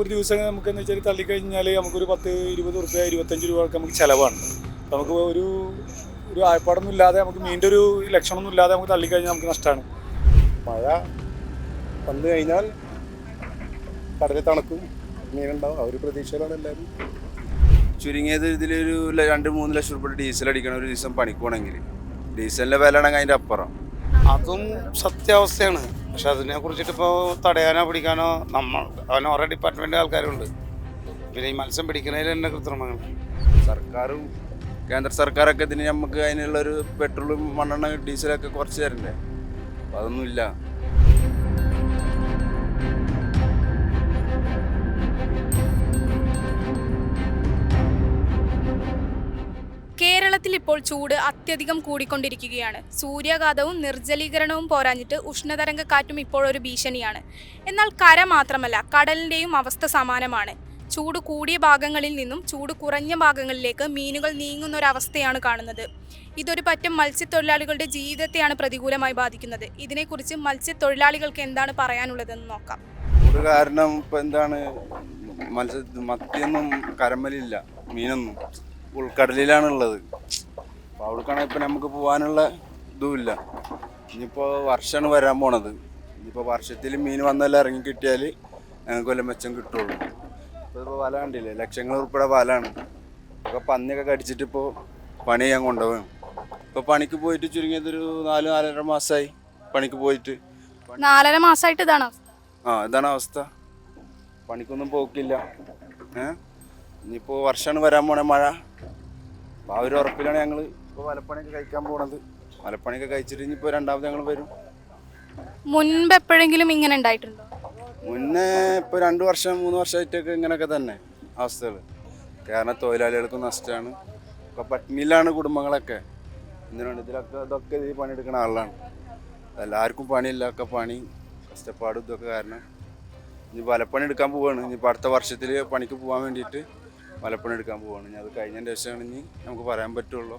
ഒരു ദിവസം നമുക്ക് എന്ന് വെച്ചാൽ തള്ളിക്കഴിഞ്ഞാൽ നമുക്കൊരു പത്ത് ഇരുപത് റുപ്യ ഇരുപത്തഞ്ച് രൂപ നമുക്ക് ചിലവാണ്. നമുക്ക് ഒരു ഒരു ആയപ്പാടൊന്നും ഇല്ലാതെ നമുക്ക് മീന്റെ ഒരു ലക്ഷണമൊന്നും ഇല്ലാതെ നമുക്ക് തള്ളിക്കഴിഞ്ഞാൽ നമുക്ക് നഷ്ടമാണ് മഴ വന്നു കഴിഞ്ഞാൽ കടലിൽ തണുക്കും മീനുണ്ടാവും ആ ഒരു പ്രതീക്ഷയിലാണ് എല്ലാവരും. ചുരുങ്ങിയത് ഇതിലൊരു രണ്ട് മൂന്ന് ലക്ഷം രൂപ ഡീസൽ അടിക്കണം ഒരു ദിവസം പണിക്കുവാണെങ്കിൽ ഡീസലിന്റെ വില ആണെങ്കിൽ അതിന്റെ അപ്പുറം. അതും സത്യാവസ്ഥയാണ്. പക്ഷെ അതിനെ കുറിച്ചിട്ട് ഇപ്പോൾ തടയാനോ പിടിക്കാനോ നമ്മൾ അവൻ ഓരോ ഡിപ്പാർട്ട്മെന്റ് ആൾക്കാരുണ്ട്. പിന്നെ ഈ മത്സ്യം പിടിക്കുന്നതിൽ തന്നെ കൃത്രിമങ്ങൾ. സർക്കാരും കേന്ദ്ര സർക്കാരൊക്കെ ഇതിന് നമുക്ക് അതിനുള്ളൊരു പെട്രോളും മണ്ണെണ്ണ ഡീസലൊക്കെ കുറച്ച് തരണ്ടേ? അപ്പോൾ അതൊന്നും കേരളത്തിൽ ഇപ്പോൾ ചൂട് അത്യധികം കൂടിക്കൊണ്ടിരിക്കുകയാണ്. സൂര്യാഘാതവും നിർജലീകരണവും പോരാഞ്ഞിട്ട് ഉഷ്ണതരംഗ കാറ്റും ഇപ്പോൾ ഒരു ഭീഷണിയാണ്. എന്നാൽ കര മാത്രമല്ല കടലിന്റെയും അവസ്ഥ സമാനമാണ്. ചൂട് കൂടിയ ഭാഗങ്ങളിൽ നിന്നും ചൂട് കുറഞ്ഞ ഭാഗങ്ങളിലേക്ക് മീനുകൾ നീങ്ങുന്ന ഒരവസ്ഥയാണ് കാണുന്നത്. ഇതൊരു പറ്റം മത്സ്യത്തൊഴിലാളികളുടെ ജീവിതത്തെയാണ് പ്രതികൂലമായി ബാധിക്കുന്നത്. ഇതിനെക്കുറിച്ച് മത്സ്യത്തൊഴിലാളികൾക്ക് എന്താണ് പറയാനുള്ളതെന്ന് നോക്കാം. ഒരു കാരണം ഇപ്പം എന്താണ്? മത്സ്യ മത്തിയൊന്നും കരമലില്ല മീനൊന്നും. ഉൾക്കടലിലാണ് ഉള്ളത് അപ്പോൾ അവിടേക്കാണെങ്കിൽ ഇപ്പം നമുക്ക് പോകാനുള്ള ഇതുമില്ല. ഇനിയിപ്പോൾ വർഷമാണ് വരാൻ പോണത്. ഇനിയിപ്പോൾ വർഷത്തിൽ മീൻ വന്നെല്ലാം ഇറങ്ങി കിട്ടിയാൽ ഞങ്ങൾക്ക് വല്ല മെച്ചം കിട്ടുള്ളൂ. ഇപ്പോൾ ഇപ്പോൾ വല കണ്ടില്ലേ? ലക്ഷങ്ങൾ ഉൾപ്പെടെ വലാണ്. ഒക്കെ പന്നിയൊക്കെ കടിച്ചിട്ട് ഇപ്പോൾ പണി ഞാൻ കൊണ്ടുപോകും. ഇപ്പോൾ പണിക്ക് പോയിട്ട് ചുരുങ്ങിയതൊരു നാല് നാലര മാസമായി പണിക്ക് പോയിട്ട്. നാലര മാസമായിട്ട് ഇതാണ് ആ ഇതാണ് അവസ്ഥ. പണിക്കൊന്നും പോക്കില്ല. ഏ? ഇനിയിപ്പോൾ വർഷമാണ് വരാൻ പോണേ മഴ. അപ്പോൾ ആ ഒരു ഉറപ്പിലാണ് ഞങ്ങൾ ഇപ്പോൾ വലപ്പണിയൊക്കെ കഴിക്കാൻ പോണത്. വലപ്പണിയൊക്കെ കഴിച്ചിട്ട് ഇനിയിപ്പോൾ രണ്ടാമത് ഞങ്ങൾ വരും. മുൻപ് എപ്പോഴെങ്കിലും ഇങ്ങനെ ഉണ്ടായിട്ടുണ്ടോ? മുന്നേ ഇപ്പോൾ രണ്ട് വർഷം മൂന്ന് വർഷമായിട്ടൊക്കെ ഇങ്ങനെയൊക്കെ തന്നെ അവസ്ഥകൾ കാരണം തൊഴിലാളികൾക്ക് നഷ്ടമാണ്. ഇപ്പോൾ പട്ടിണിയിലാണ് കുടുംബങ്ങളൊക്കെ. എന്തിനാണ് ഇതിലൊക്കെ ഇതൊക്കെ ഇതിൽ പണിയെടുക്കുന്ന ആളാണ്. എല്ലാവർക്കും പണിയില്ല ഒക്കെ പണി കഷ്ടപ്പാടും ഇതൊക്കെ കാരണം. ഇനി വലപ്പണി എടുക്കാൻ പോവാണ്. ഇനിയിപ്പോൾ അടുത്ത വർഷത്തിൽ പണിക്ക് പോകാൻ വേണ്ടിയിട്ട് വലപ്പണി എടുക്കാൻ പോവാണ്. ഇനി അത് കഴിഞ്ഞതിന്റെ ശേഷമാണ് ഇനി നമുക്ക് പറയാൻ പറ്റുള്ളൂ.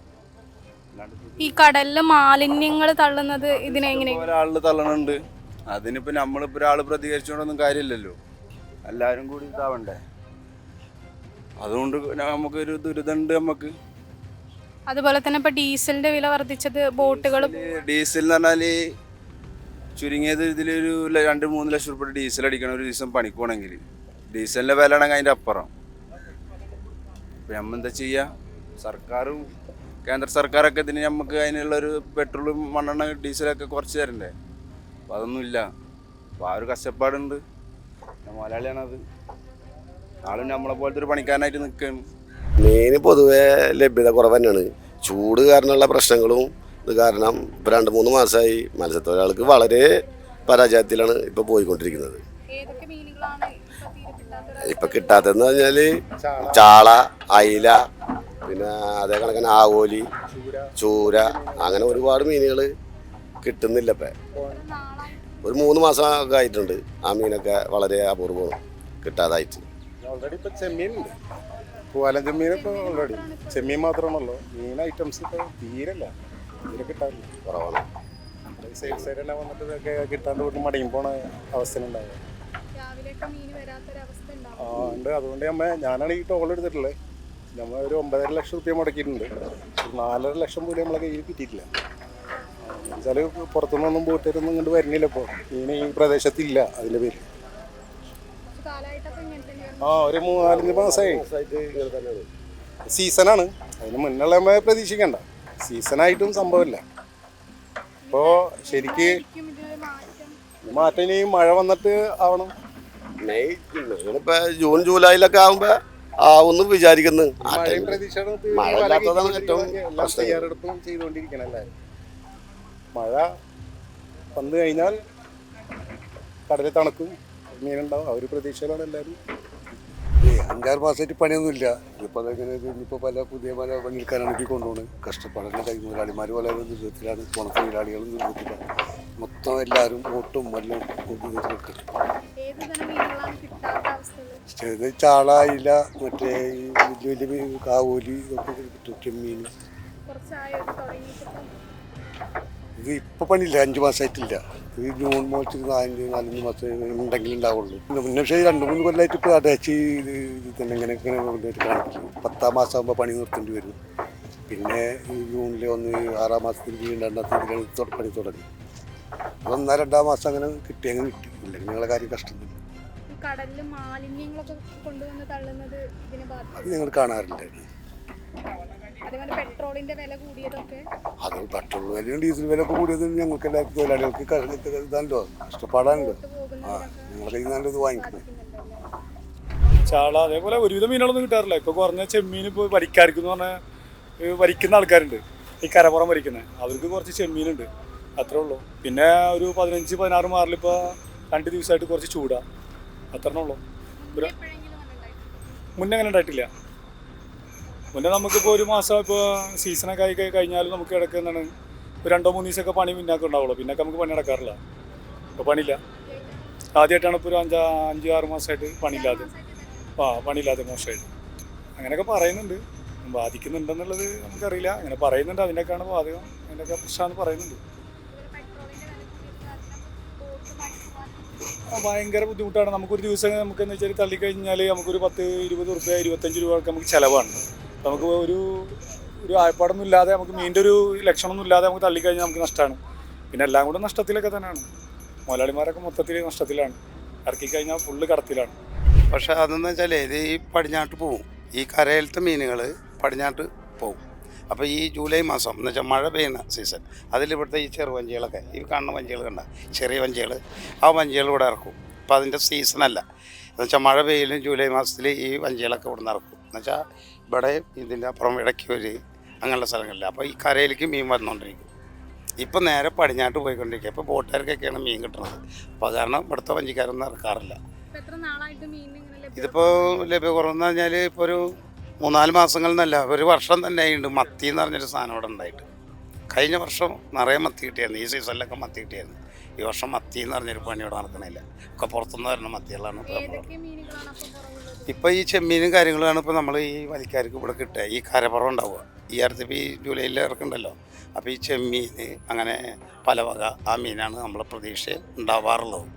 ഈ കടലിലെ മാലിന്യങ്ങൾ തള്ളുന്നത് ഇതിനെങ്ങനെ ഒരാളിൽ തള്ളണുണ്ട്. അതിനിപ്പോ നമ്മളിപ്പോ ഒരാൾ പ്രതികരിച്ചുകൊണ്ടൊന്നും കാര്യമില്ലല്ലോ. എല്ലാവരും കൂടി ഇതാവണ്ടേ? അതുകൊണ്ട് നമുക്ക് നമുക്കൊരു ദുരിതമുണ്ട് നമുക്ക് അതുപോലെ തന്നെ ഇപ്പൊ ഡീസലിന്റെ വില വർദ്ധിച്ചത് ബോട്ടുകൾ ഡീസൽ എന്ന് പറഞ്ഞാൽ ചുരുങ്ങിയത് ഇതിലൊരു രണ്ട് മൂന്ന് ലക്ഷം രൂപ ഡീസൽ അടിക്കണം ഒരു ദിവസം പണിക്കുവാണെങ്കിൽ ഡീസലിന്റെ വില ആണെങ്കിൽ അതിന്റെ അപ്പുറം. ഇപ്പം നമ്മൾ എന്താ ചെയ്യുക സർക്കാരും കേന്ദ്ര സർക്കാരൊക്കെ ഇതിന് നമുക്ക് അതിനുള്ളൊരു പെട്രോളും മണ്ണെണ്ണ ഡീസലൊക്കെ കുറച്ച് തരണ്ടേ? അപ്പോൾ അതൊന്നും ഇല്ല അപ്പോൾ ആ ഒരു കഷ്ടപ്പാടുണ്ട്. മലയാളിയാണത് ആളും നമ്മളെ പോലത്തെ ഒരു പണിക്കാരനായിട്ട് നിൽക്കുകയാണ് മീന് പൊതുവേ ലഭ്യത കുറവ് തന്നെയാണ് ചൂട് കാരണമുള്ള പ്രശ്നങ്ങളും ഇത് കാരണം ഇപ്പോൾ രണ്ട് മൂന്ന് മാസമായി മത്സ്യത്തൊഴിലാളികൾക്ക് വളരെ പരാജയത്തിലാണ് ഇപ്പോൾ പോയിക്കൊണ്ടിരിക്കുന്നത്. ഇപ്പം കിട്ടാത്തെന്ന് പറഞ്ഞാൽ ചാള. അയില പിന്നെ അതേ കണക്കിന് ആവോലി ചൂര അങ്ങനെ ഒരുപാട് മീനുകൾ കിട്ടുന്നില്ല ഇപ്പൊ. ഒരു മൂന്ന് മാസം ഒക്കെ ആയിട്ടുണ്ട്. ആ മീനൊക്കെ വളരെ അപൂർവം കിട്ടാതായിട്ട്. ഓൾറെഡി ഇപ്പോൾ ചെമ്മീനുണ്ട് പൂവാലൻ ചെമ്മീൻ ഇപ്പൊ ഓൾറെഡി ചെമ്മീൻ മാത്രമാണല്ലോ മീൻ ഐറ്റംസ് ഇപ്പൊ തീരല്ല തീരെ കിട്ടാറില്ല. കുറവാണ്. സൈഡ് സൈഡ് എല്ലാം വന്നിട്ട് കിട്ടാണ്ട് വീട്ടിൽ മടങ്ങി പോണ അവസ്ഥ രാവിലെയൊക്കെ മീൻ വരാത്തൊരവസ്ഥ ഉണ്ടാവും ആ ഉണ്ട്. അതുകൊണ്ട് നമ്മ ഞാനാണ് ഈ ടോൾ എടുത്തിട്ടുള്ളത് നമ്മൾ ഒരു ഒമ്പതര ലക്ഷം റുപ്യ മുടക്കിയിട്ടുണ്ട്. നാലര ലക്ഷം പോലും നമ്മളെ കയ്യിൽ കിട്ടിയിട്ടില്ല. എന്നുവെച്ചാൽ പുറത്തുനിന്നൊന്നും ബോട്ടുകാരൊന്നും ഇങ്ങോട്ട് വരുന്നില്ല ഇപ്പോൾ ഇനി ഈ പ്രദേശത്തില്ല അതിന്റെ പേര് ഇങ്ങനെ ആ ഒരു മൂന്നാലഞ്ച് മാസമായി സീസണാണ്. അതിന് മുന്നുള്ള നമ്മൾ പ്രതീക്ഷിക്കണ്ട. സീസണായിട്ടും സംഭവമില്ല. അപ്പോൾ ശരിക്ക് മാറ്റം ഇനി മഴ വന്നിട്ട് ആവണം. ഇപ്പൊ ജൂൺ ജൂലൈയിലൊക്കെ ആവുമ്പോ ആവുമെന്ന് വിചാരിക്കുന്നു. മഴ ഇല്ലാത്തതാണ് ഏറ്റവും. തയ്യാറെടുപ്പും മഴ വന്നു കഴിഞ്ഞാൽ കടലിൽ തണുക്കും മീനുണ്ടാവും. ആ ഒരു പ്രതീക്ഷയിലാണ് എല്ലാവരും. അഞ്ചാറ് മാസമായിട്ട് പണിയൊന്നുമില്ല. ഇപ്പോൾ അതെങ്ങനെ ഇനിയിപ്പോൾ പല പുതിയ പല പണിയെടുക്കാനാണെങ്കിൽ കൊണ്ടുപോകണം കഷ്ടപ്പാടുന്ന കൈ മുതലാളിമാർ പല ദുരിതത്തിലാണ് പോണ തൊഴിലാളികളും ദുരിതത്തിലാണ് മൊത്തം എല്ലാവരും ഓട്ടും എല്ലാം ദുരിതത്തിലൊക്കെ ഏത് തരം മീനുകളാണ് കിട്ടാത്ത അവസ്ഥകൾ ഇത് ചാള ഇല മറ്റേ ഈ വലിയ വലിയ മീൻ കാവൂലി ഇതൊക്കെ കിട്ടും ചെമ്മീൻ ഇത് ഇപ്പൊ പണിയില്ല അഞ്ച് മാസമായിട്ടില്ല ഈ ജൂൺ മുതൽ നാലഞ്ച് നാലഞ്ച് മാസം ഉണ്ടെങ്കിൽ ഉണ്ടാവുള്ളൂ. പിന്നെ മുന്നേ പക്ഷേ രണ്ട് മൂന്ന് കൊല്ലമായിട്ട് ഇപ്പോൾ അടച്ച് ഇത് തന്നെ ഇങ്ങനെ ഇങ്ങനെ കൊണ്ടുപോയിട്ട് കാണിക്കും പത്താം മാസം ആകുമ്പോൾ പണി നിർത്തേണ്ടി വരും. പിന്നെ ഈ ജൂണിൽ ഒന്ന് ആറാം മാസത്തിൽ രണ്ടാം തീയതി പണി തുടങ്ങി ഒന്നാം രണ്ടാം മാസം അങ്ങനെ കിട്ടി അങ്ങനെ കിട്ടി. ഇല്ലെങ്കിൽ നിങ്ങളെ കാര്യം കഷ്ടം തന്നെ കടലിൽ മാലിന്യങ്ങളൊക്കെ കൊണ്ടുവന്ന് തള്ളുന്നത് ഇതിനെ അത് നിങ്ങൾ കാണാറില്ല. അതേപോലെ പെട്രോളിന്റെ വില കൂടിയതൊക്കെ? അത് പെട്രോൾ വിലയും ഡീസൽ വില ഒക്കെ കൂടിയത് ഞങ്ങൾക്ക് എല്ലാവർക്കും തൊഴിലാളികൾക്ക് ക- ഇതാണല്ലോ കഷ്ടപ്പാടാണല്ലോ. ആ ഞങ്ങളുടെ കയ്യിൽ നല്ലത് ഇത് വാങ്ങിക്കുന്നത്. ചാള അതേപോലെ ഒരുവിധം മീനുകളൊന്നും കിട്ടാറില്ല. ഇപ്പൊ കുറഞ്ഞ ചെമ്മീൻ ഇപ്പോൾ വരിക്കാർക്ക് എന്ന് പറഞ്ഞാൽ ഈ വരിക്കുന്ന ആൾക്കാരുണ്ട്. ഈ കരപ്പുറം വരിക്കുന്നത് അവർക്ക് കുറച്ച് ചെമ്മീനുണ്ട്. അത്രേ ഉള്ളൂ. പിന്നെ ഒരു പതിനഞ്ച് പതിനാറ് മാറിലിപ്പോ രണ്ട് ദിവസമായിട്ട് കുറച്ച് ചൂടാ. അത്രേ ഉള്ളൂ. മുന്നേ അങ്ങനെ ഉണ്ടായിട്ടില്ല. മുന്നേ നമുക്കിപ്പോൾ ഒരു മാസം ഇപ്പോൾ സീസണൊക്കെ ആയി കഴി- കഴിഞ്ഞാലും നമുക്ക് ഇടയ്ക്ക് എന്താണ് ഒരു രണ്ടോ മൂന്ന് ദിവസമൊക്കെ പണി പിന്നാക്കം ഉണ്ടാവുള്ളൂ. പിന്നൊക്കെ നമുക്ക് പണി നടക്കാറില്ല. ഇപ്പോൾ പണിയില്ല. ആദ്യമായിട്ടാണ് ഇപ്പോൾ ഒരു അഞ്ചാ അഞ്ച് ആറ് മാസമായിട്ട് പണിയില്ലാതെ. ആ പണിയില്ലാതെ മോശമായിട്ട്. അങ്ങനെയൊക്കെ പറയുന്നുണ്ട്. ബാധിക്കുന്നുണ്ടെന്നുള്ളത് നമുക്കറിയില്ല. അങ്ങനെ പറയുന്നുണ്ട്. അതിന്റെയൊക്കെയാണ് ബാധകം. അതിന്റെയൊക്കെ പ്രശ്നമാണെന്ന് പറയുന്നുണ്ട്. ഭയങ്കര ബുദ്ധിമുട്ടാണ്. നമുക്കൊരു ദിവസം നമുക്ക് എന്ന് വെച്ചാൽ തള്ളിക്കഴിഞ്ഞാൽ നമുക്കൊരു പത്ത് ഇരുപത് റുപ്യ ഇരുപത്തഞ്ച് രൂപ ഒക്കെ നമുക്ക് ചിലവാണ്. നമുക്ക് ഒരു ഒരു ആയപ്പാടൊന്നും ഇല്ലാതെ നമുക്ക് മീന്റെ ഒരു ലക്ഷണമൊന്നും ഇല്ലാതെ നമുക്ക് തള്ളിക്കഴിഞ്ഞാൽ നമുക്ക് നഷ്ടമാണ് പിന്നെ എല്ലാം കൂടെ നഷ്ടത്തിലൊക്കെ തന്നെയാണ്. മുതലാളിമാരൊക്കെ മൊത്തത്തിൽ നഷ്ടത്തിലാണ്. ഇറക്കി കഴിഞ്ഞാൽ ഫുള്ള് കടത്തിലാണ്. പക്ഷേ അതെന്ന് വെച്ചാൽ ഇത് ഈ പടിഞ്ഞാട്ട് പോവും. ഈ കരയിലത്തെ മീനുകൾ പടിഞ്ഞാട്ട് പോവും. അപ്പോൾ ഈ ജൂലൈ മാസം എന്ന് വെച്ചാൽ മഴ പെയ്യുന്ന സീസൺ അതിലിവിടുത്തെ ഈ ചെറു വഞ്ചികളൊക്കെ ഈ കാണുന്ന വഞ്ചികൾ കണ്ട ചെറിയ വഞ്ചികൾ ആ വഞ്ചികൾ ഇവിടെ ഇറക്കും. അപ്പോൾ അതിന്റെ സീസണല്ല എന്ന് വെച്ചാൽ മഴ പെയ്യലും ജൂലൈ മാസത്തിൽ ഈ വഞ്ചികളൊക്കെ ഇവിടെ നിന്ന് ഇറക്കും. എന്ന് വെച്ചാൽ ഇവിടെ ഇതിന്റെ അപ്പുറം ഇടയ്ക്കൂര് അങ്ങനെയുള്ള സ്ഥലങ്ങളിൽ അപ്പോൾ ഈ കരയിലേക്ക് മീൻ വന്നുകൊണ്ടിരിക്കും ഇപ്പം നേരെ പടിഞ്ഞാട്ട് പോയിക്കൊണ്ടിരിക്കുക ഇപ്പോൾ ബോട്ടുകാർക്കൊക്കെയാണ് മീൻ കിട്ടുന്നത്. അപ്പോൾ കാരണം ഇവിടുത്തെ വഞ്ചിക്കാരൊന്നും ഇറക്കാറില്ല. ഇതിപ്പോൾ ലഭ്യ കുറവെന്ന് പറഞ്ഞാൽ ഇപ്പോൾ ഒരു മൂന്നാൽ മാസങ്ങളിൽ നിന്നല്ല ഒരു വർഷം തന്നെ ഉണ്ട് മത്തി എന്ന് പറഞ്ഞൊരു സാധനം ഇവിടെ ഉണ്ടായിട്ട്. കഴിഞ്ഞ വർഷം നിറയെ മത്തി കിട്ടിയായിരുന്നു. ഈ സീസണിലൊക്കെ മത്തി കിട്ടിയായിരുന്നു. ഈ വർഷം മത്തി എന്ന് പറഞ്ഞൊരു പണി ഇവിടെ നടക്കണില്ല. ഒക്കെ പുറത്തുനിന്ന് വരുന്ന മത്തികളാണ് ഇപ്പോൾ ഈ ചെമ്മീനും കാര്യങ്ങളുമാണ് ഇപ്പോൾ നമ്മൾ ഈ വലിക്കാർക്ക് ഇവിടെ കിട്ടുക. ഈ കരപ്പുറം ഉണ്ടാവുക. ഈ അടുത്ത് ഇപ്പോൾ ഈ ജൂലൈയിൽ ഇറക്കുന്നുണ്ടല്ലോ അപ്പോൾ ഈ ചെമ്മീൻ അങ്ങനെ പല വക ആ മീനാണ് നമ്മളെ പ്രതീക്ഷ ഉണ്ടാവാറുള്ളത്.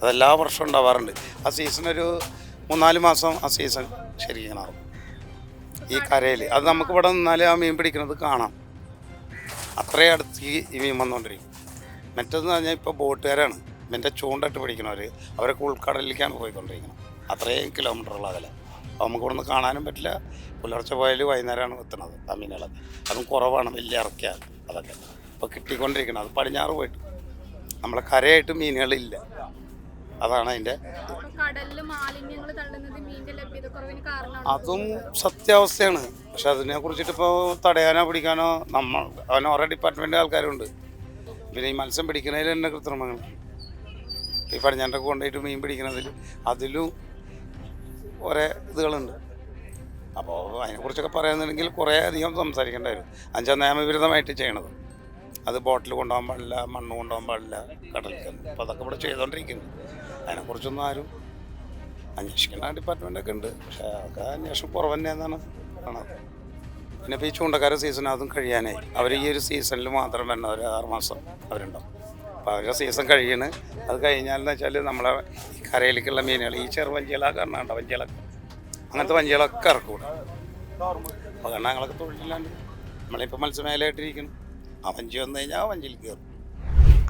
അതെല്ലാ വർഷവും ഉണ്ടാവാറുണ്ട്. ആ സീസൺ ഒരു മൂന്നാൽ മാസം ആ സീസൺ ശരിക്കും നടക്കും. ഈ കരയിൽ അത് നമുക്ക് ഇവിടെ നിന്നാൽ ആ മീൻ പിടിക്കുന്നത് കാണാം. അത്രയും അടുത്ത് ഈ മീൻ വന്നുകൊണ്ടിരിക്കും മറ്റേതെന്ന് പറഞ്ഞാൽ ഇപ്പോൾ ബോട്ടുകാരാണ്. മീന്റെ ചൂണ്ടിട്ട് പിടിക്കണവർ അവരൊക്കെ ഉൾക്കടലിലേക്കാണ് പോയിക്കൊണ്ടിരിക്കുന്നത് അത്രയും കിലോമീറ്ററുള്ള അകലെ. അപ്പോൾ നമുക്ക് ഇവിടുന്ന് കാണാനും പറ്റില്ല. പുലർച്ചെ പോയാൽ വൈകുന്നേരമാണ് എത്തുന്നത് ആ മീനുകളൊക്കെ അതും കുറവാണ് വലിയ ഇറക്കിയാൽ അതൊക്കെ. ഇപ്പോൾ കിട്ടിക്കൊണ്ടിരിക്കണം അത് പടിഞ്ഞാറ് പോയിട്ട്. നമ്മളെ കരയായിട്ട് മീനുകളില്ല. അതാണ് അതിന്റെ കാരണമാണ്. അതും സത്യാവസ്ഥയാണ്. പക്ഷെ അതിനെ കുറിച്ചിട്ട് ഇപ്പോൾ തടയാനോ പിടിക്കാനോ നമ്മൾ അവന് ഓരോ ഡിപ്പാർട്ട്മെന്റ് ആൾക്കാരുണ്ട്. പിന്നെ ഈ മത്സ്യം പിടിക്കുന്നതിൽ തന്നെ കൃത്രിമങ്ങൾ ഈ പടിഞ്ഞാണ്ടൊക്കെ കൊണ്ടുപോയിട്ട് മീൻ പിടിക്കുന്നതിൽ അതിലും കുറേ ഇതുകളുണ്ട്. അപ്പോൾ അതിനെക്കുറിച്ചൊക്കെ പറയുന്നുണ്ടെങ്കിൽ കുറേ അധികം സംസാരിക്കേണ്ടി വരും. അഞ്ചാം നിയമവിരുദ്ധമായിട്ട് ചെയ്യണത്. അത് ബോട്ടിൽ കൊണ്ടുപോകാൻ പാടില്ല മണ്ണ് കൊണ്ടുപോകാൻ പാടില്ല കടലിൽ അപ്പോൾ അതൊക്കെ ഇവിടെ ചെയ്തുകൊണ്ടിരിക്കുന്നു അതിനെക്കുറിച്ചൊന്നും ആരും അന്വേഷിക്കുന്ന ഡിപ്പാർട്ട്മെന്റൊക്കെ ഉണ്ട്. പക്ഷേ അതൊക്കെ അന്വേഷണം കുറവ് തന്നെയെന്നാണ് പറയണത് പിന്നെ ഇപ്പോൾ ഈ ചൂണ്ടക്കാര സീസൺ അതും കഴിയാനായി. അവർ ഈ ഒരു സീസണിൽ മാത്രം വരണം ഒരു ആറ് മാസം അവരുണ്ടാവും. അപ്പോൾ അവരുടെ സീസൺ കഴിയണ്. അത് കഴിഞ്ഞാലെന്ന് വെച്ചാൽ നമ്മളെ ഈ കരയിലേക്കുള്ള മീനുകൾ ഈ ചെറു വഞ്ചികളൊക്കെ കാണാണ്ട വഞ്ചികളൊക്കെ. അങ്ങനത്തെ വഞ്ചികളൊക്കെ ഇറക്കും അപ്പോൾ കാരണം ഞങ്ങളൊക്കെ തൊഴിലില്ലാണ്ട് നമ്മളിപ്പോൾ മത്സ്യമേഖലയായിട്ടിരിക്കണം ആ വഞ്ചി വന്നു കഴിഞ്ഞാൽ ആ വഞ്ചിയിൽ കയറും.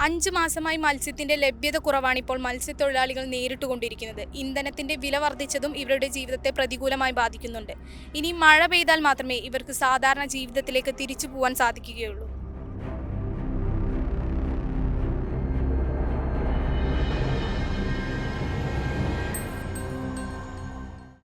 അഞ്ച് മാസമായി മത്സ്യത്തിന്റെ ലഭ്യത കുറവാണ് ഇപ്പോൾ മത്സ്യത്തൊഴിലാളികൾ നേരിട്ടുകൊണ്ടിരിക്കുന്നത്. ഇന്ധനത്തിന്റെ വില വർദ്ധിച്ചതും ഇവരുടെ ജീവിതത്തെ പ്രതികൂലമായി ബാധിക്കുന്നുണ്ട്. ഇനി മഴ പെയ്താൽ മാത്രമേ ഇവർക്ക് സാധാരണ ജീവിതത്തിലേക്ക് തിരിച്ചു പോകാൻ സാധിക്കുകയുള്ളൂ.